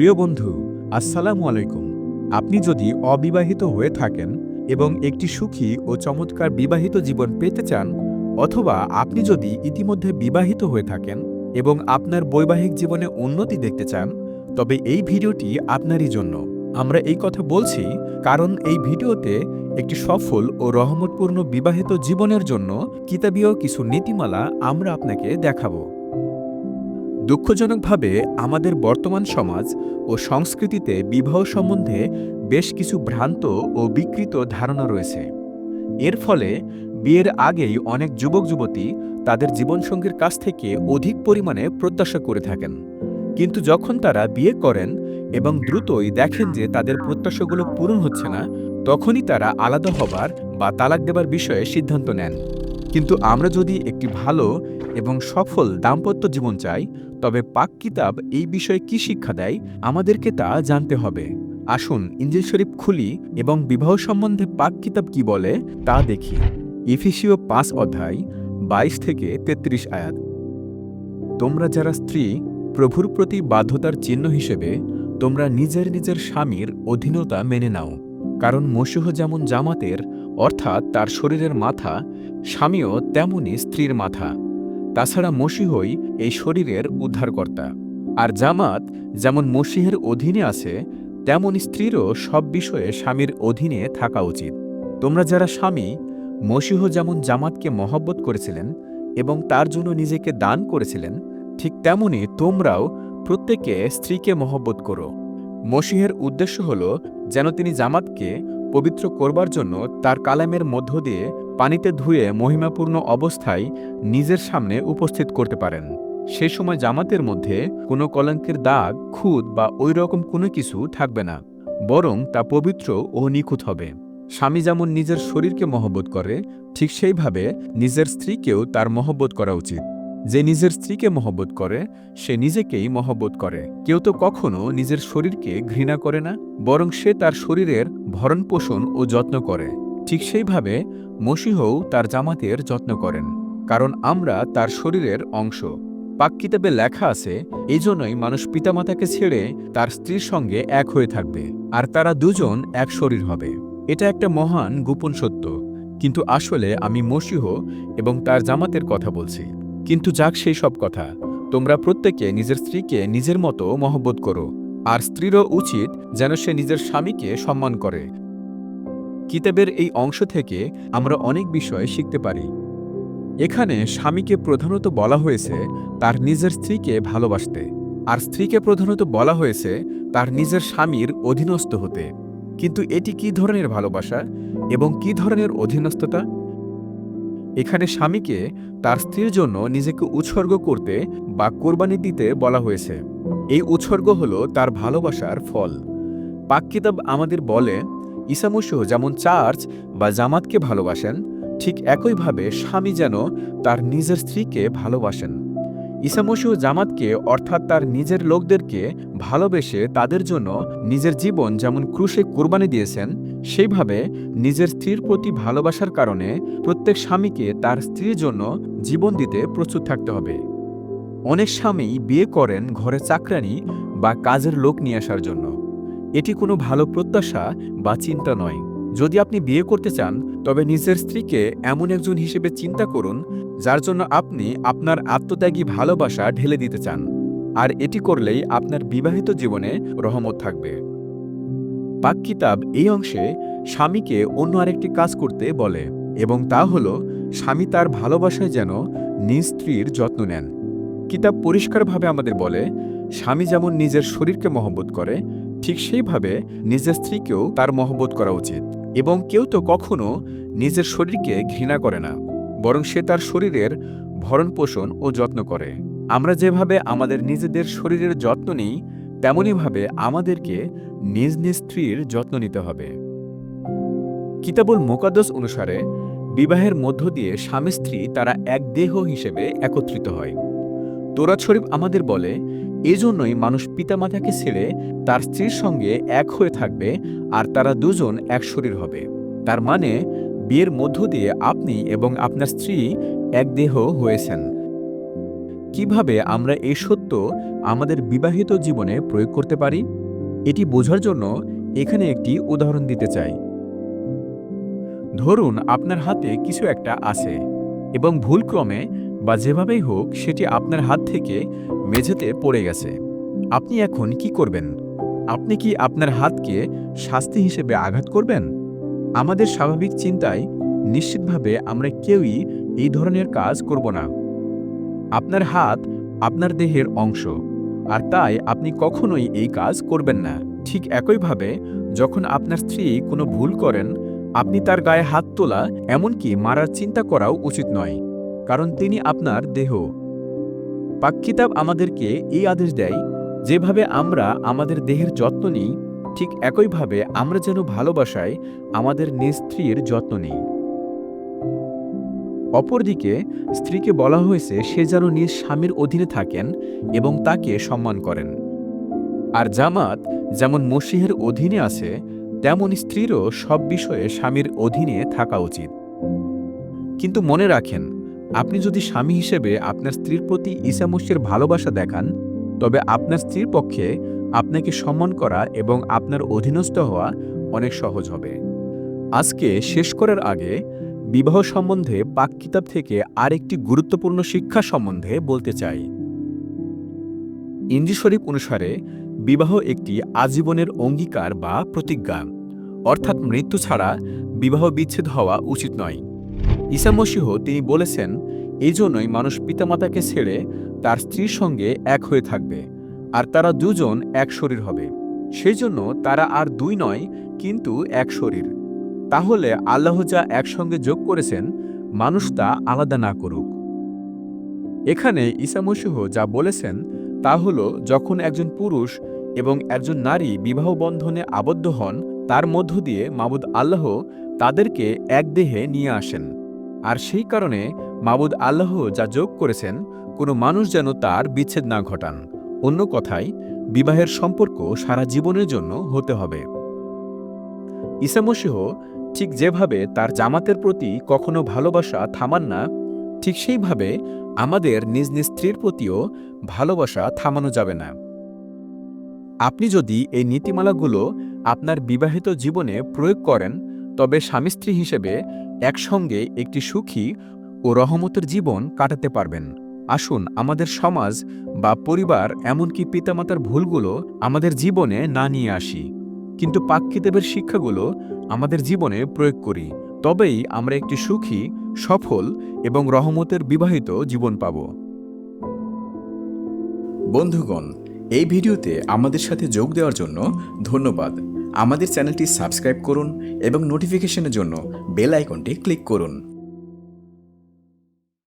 প্রিয় বন্ধু, আসসালামু আলাইকুম। আপনি যদি অবিবাহিত হয়ে থাকেন এবং একটি সুখী ও চমৎকার বিবাহিত জীবন পেতে চান, অথবা আপনি যদি ইতিমধ্যে বিবাহিত হয়ে থাকেন এবং আপনার বৈবাহিক জীবনে উন্নতি দেখতে চান, তবে এই ভিডিওটি আপনারই জন্য। আমরা এই কথা বলছি কারণ এই ভিডিওতে একটি সফল ও রহমতপূর্ণ বিবাহিত জীবনের জন্য কিতাবীয় কিছু নীতিমালা আমরা আপনাকে দেখাবো। দুঃখজনকভাবে আমাদের বর্তমান সমাজ ও সংস্কৃতিতে বিবাহ সম্বন্ধে বেশ কিছু ভ্রান্ত ও বিকৃত ধারণা রয়েছে। এর ফলে বিয়ের আগেই অনেক যুবক যুবতী তাদের জীবনসঙ্গীর কাছ থেকে অধিক পরিমাণে প্রত্যাশা করে থাকেন। কিন্তু যখন তারা বিয়ে করেন এবং দ্রুতই দেখেন যে তাদের প্রত্যাশাগুলো পূরণ হচ্ছে না, তখনই তারা আলাদা হবার বা তালাক দেবার বিষয়ে সিদ্ধান্ত নেন। কিন্তু আমরা যদি একটি ভালো এবং সফল দাম্পত্য জীবন চাই, তবে পাক কিতাব এই বিষয়ে কি শিক্ষা দেয়, আমাদেরকে তা জানতে হবে। আসুন ইঞ্জিল শরীফ খুলি এবং বিবাহ সম্বন্ধে পাক কিতাব কি বলে, তা দেখি। ইফিসীয় পাঁচ অধ্যায়, বাইশ থেকে তেত্রিশ আয়াত। তোমরা যারা স্ত্রী, প্রভুর প্রতি বাধ্যতার চিহ্ন হিসেবে তোমরা নিজের নিজের স্বামীর অধীনতা মেনে নাও। কারণ মসীহ যেমন জামাতের, অর্থাৎ তার শরীরের মাথা, স্বামীও তেমনি স্ত্রীর মাথা। তাছাড়া মসিহই এই শরীরের উদ্ধারকর্তা। আর জামাত যেমন মসিহের অধীনে আছে তেমন স্ত্রীরও সব বিষয়ে স্বামীর অধীনে থাকা উচিত। তোমরা যারা স্বামী, মসিহ যেমন জামাতকে মহব্বত করেছিলেন এবং তার জন্য নিজেকে দান করেছিলেন, ঠিক তেমনি তোমরাও প্রত্যেকে স্ত্রীকে মহব্বত করো। মসিহের উদ্দেশ্য হল যেন তিনি জামাতকে পবিত্র করবার জন্য তার কালামের মধ্য দিয়ে পানিতে ধুয়ে মহিমাপূর্ণ অবস্থায় নিজের সামনে উপস্থিত করতে পারেন। সে সময় জামাতের মধ্যে কোনো কলঙ্কের দাগ, খুদ বা ওই রকম কোনো কিছু থাকবে না, বরং তা পবিত্র ও নিখুঁত হবে। স্বামী যেমন নিজের শরীরকে মহব্বত করে, ঠিক সেইভাবে নিজের স্ত্রীকেও তার মহব্বত করা উচিত। যে নিজের স্ত্রীকে মহব্বত করে, সে নিজেকেই মহব্বত করে। কেউ তো কখনো নিজের শরীরকে ঘৃণা করে না, বরং সে তার শরীরের ভরণ পোষণ ও যত্ন করে। ঠিক সেইভাবে মসিহও তার জামাতের যত্ন করেন, কারণ আমরা তার শরীরের অংশ। পাক কিতাবে লেখা আছে এই জন্যই মানুষ পিতামাতাকে ছেড়ে তার স্ত্রীর সঙ্গে এক হয়ে থাকবে, আর তারা দুজন এক শরীর হবে। এটা একটা মহান গোপন সত্য। কিন্তু আসলে আমি মসিহ এবং তার জামাতের কথা বলছি। কিন্তু যাক সেই সব কথা। তোমরা প্রত্যেকে নিজের স্ত্রীকে নিজের মতো মহব্বত করো, আর স্ত্রীরও উচিত যেন সে নিজের স্বামীকে সম্মান করে। কিতাবের এই অংশ থেকে আমরা অনেক বিষয় শিখতে পারি। এখানে স্বামীকে প্রধানত বলা হয়েছে তার নিজের স্ত্রীকে ভালোবাসতে, আর স্ত্রীকে প্রধানত বলা হয়েছে তার নিজের স্বামীর অধীনস্থ হতে। কিন্তু এটি কি ধরনের ভালোবাসা এবং কি ধরনের অধীনস্থতা? এখানে স্বামীকে তার স্ত্রীর জন্য নিজেকে উৎসর্গ করতে বা কোরবানি দিতে বলা হয়েছে। এই উৎসর্গ হল তার ভালোবাসার ফল। পাক কিতাব আমাদের বলে ইসামুসহ যেমন চার্চ বা জামাতকে ভালোবাসেন, ঠিক একইভাবে স্বামী যেন তার নিজের স্ত্রীকে ভালোবাসেন। ইসামসিহ জামাতকে অর্থাৎ তার নিজের লোকদেরকে ভালোবেসে তাদের জন্য নিজের জীবন যেমন ক্রুশে কোরবানি দিয়েছেন সেইভাবে নিজের স্ত্রীর প্রতি ভালোবাসার কারণে প্রত্যেক স্বামীকে তার স্ত্রীর জন্য জীবন দিতে প্রস্তুত থাকতে হবে। অনেক স্বামী বিয়ে করেন ঘরে চাকরানি বা কাজের লোক নিয়ে আসার জন্য। এটি কোনো ভালো প্রত্যাশা বা চিন্তা নয়। যদি আপনি বিয়ে করতে চান, তবে নিজের স্ত্রীকে এমন একজন হিসেবে চিন্তা করুন, যার জন্য আপনি আপনার আত্মত্যাগী ভালোবাসা ঢেলে দিতে চান। আর এটি করলেই আপনার বিবাহিত জীবনে রহমত থাকবে। পাক কিতাব এই অংশে স্বামীকে অন্য আরেকটি কাজ করতে বলে এবং তা হল স্বামী তার ভালোবাসায় যেন নিজ স্ত্রীর যত্ন নেন। কিতাব পরিষ্কারভাবে আমাদের বলে, স্বামী যেমন নিজের শরীরকে মহব্বত করে, ঠিক সেইভাবে নিজের স্ত্রীকেও তার মহব্বত করা উচিত এবং কেউ তো কখনো নিজের শরীরকে ঘৃণা করে না, বরং সে তার শরীরের ভরণ পোষণ ও যত্ন করে। আমরা যেভাবে আমাদের নিজেদের শরীরের যত্ন নিই তেমনইভাবে আমাদেরকে নিজ নিজ স্ত্রীর যত্ন নিতে হবে। কিতাবুল মোকাদ্দস অনুসারে, বিবাহের মধ্য দিয়ে স্বামী স্ত্রী তারা এক দেহ হিসেবে একত্রিত হয়। তোরাত শরীফ আমাদের বলে, এজন্যই মানুষ পিতামাতাকে ছেড়ে তার স্ত্রীর সঙ্গে এক হয়ে থাকবে আর তারা দুজন এক শরীর হবে। তার মানে বিয়ের মধ্য দিয়ে আপনি এবং আপনার স্ত্রী এক দেহ হয়েছেন। কীভাবে আমরা এই সত্য আমাদের বিবাহিত জীবনে প্রয়োগ করতে পারি? এটি বোঝার জন্য এখানে একটি উদাহরণ দিতে চাই। ধরুন, আপনার হাতে কিছু একটা আছে এবং ভুলক্রমে বা যেভাবেই হোক সেটি আপনার হাত থেকে মেঝেতে পড়ে গেছে। আপনি এখন কি করবেন? আপনি কি আপনার হাতকে শাস্তি হিসেবে আঘাত করবেন? আমাদের স্বাভাবিক চিন্তায় নিশ্চিতভাবে আমরা কেউই এই ধরনের কাজ করব না। আপনার হাত আপনার দেহের অংশ। আর তাই আপনি কখনোই এই কাজ করবেন না। ঠিক একইভাবে যখন আপনার স্ত্রী কোনো ভুল করেন, আপনি তার গায়ে হাত তোলা এমনকি মারার চিন্তা করাও উচিত নয়, কারণ তিনি আপনার দেহ। পাককিতাব আমাদেরকে এই আদেশ দেয়, যেভাবে আমরা আমাদের দেহের যত্ন নিই, ঠিক একইভাবে আমরা যেন ভালোবাসায় আমাদের নিজ স্ত্রীর যত্ন নিই। অপরদিকে স্ত্রীকে বলা হয়েছে সে যেন নিজ স্বামীর অধীনে থাকেন এবং তাকে সম্মান করেন। আর জামাত যেমন মসিহের অধীনে আছে, তেমন স্ত্রীরও সব বিষয়ে স্বামীর অধীনে থাকা উচিত। কিন্তু মনে রাখেন, আপনি যদি স্বামী হিসেবে আপনার স্ত্রীর প্রতি ঈসা মসির ভালোবাসা দেখান, তবে আপনার স্ত্রীর পক্ষে আপনাকে সম্মান করা এবং আপনার অধীনস্থ হওয়া অনেক সহজ হবে। আজকে শেষ করার আগে বিবাহ সম্বন্ধে পাক কিতাব থেকে আরেকটি গুরুত্বপূর্ণ শিক্ষা সম্বন্ধে বলতে চাই। ইন্দি শরীফ অনুসারে, বিবাহ একটি আজীবনের অঙ্গীকার বা প্রতিজ্ঞা, অর্থাৎ মৃত্যু ছাড়া বিবাহ বিচ্ছেদ হওয়া উচিত নয়। ঈসা মসীহ তিনি বলেছেন এই জন্যই মানুষ পিতামাতাকে ছেড়ে তার স্ত্রীর সঙ্গে এক হয়ে থাকবে, আর তারা দুজন এক শরীর হবে। সেই জন্য তারা আর দুই নয়, কিন্তু এক শরীর। তাহলে আল্লাহ যা একসঙ্গে যোগ করেছেন, মানুষ তা আলাদা না করুক। এখানে ঈসামসীহ যা বলেছেন, তা হল যখন একজন পুরুষ এবং একজন নারী বিবাহ বন্ধনে আবদ্ধ হন, তার মধ্য দিয়ে মাবুদ আল্লাহ তাদেরকে এক দেহে নিয়ে আসেন। আর সেই কারণে মাবুদ আল্লাহ যা যোগ করেছেন, কোনো মানুষ যেন তার বিচ্ছেদ না ঘটান। অন্য কথায়, বিবাহের সম্পর্ক সারা জীবনের জন্য হতে হবে। ঈসামসীহ ঠিক যেভাবে তার জামাতের প্রতি কখনো ভালোবাসা থামান না, ঠিক সেইভাবে আমাদের নিজ নিজ স্ত্রীর প্রতিও ভালোবাসা থামানো যাবে না। আপনি যদি এই নীতিমালাগুলো আপনার বিবাহিত জীবনে প্রয়োগ করেন, তবে স্বামী স্ত্রী হিসেবে একসঙ্গে একটি সুখী ও রহমতের জীবন কাটাতে পারবেন। আসুন, আমাদের সমাজ বা পরিবার এমনকি পিতামাতার ভুলগুলো আমাদের জীবনে না নিয়ে আসি। কিন্তু পাক্কিদেবের শিক্ষাগুলো আমাদের জীবনে প্রয়োগ করি, তবেই আমরা একটি সুখী, সফল এবং রহমতের বিবাহিত জীবন পাব। বন্ধুগণ, এই ভিডিওতে আমাদের সাথে যোগ দেওয়ার জন্য ধন্যবাদ। আমাদের চ্যানেলটি সাবস্ক্রাইব করুন এবং নোটিফিকেশনের জন্য বেল আইকনটি ক্লিক করুন।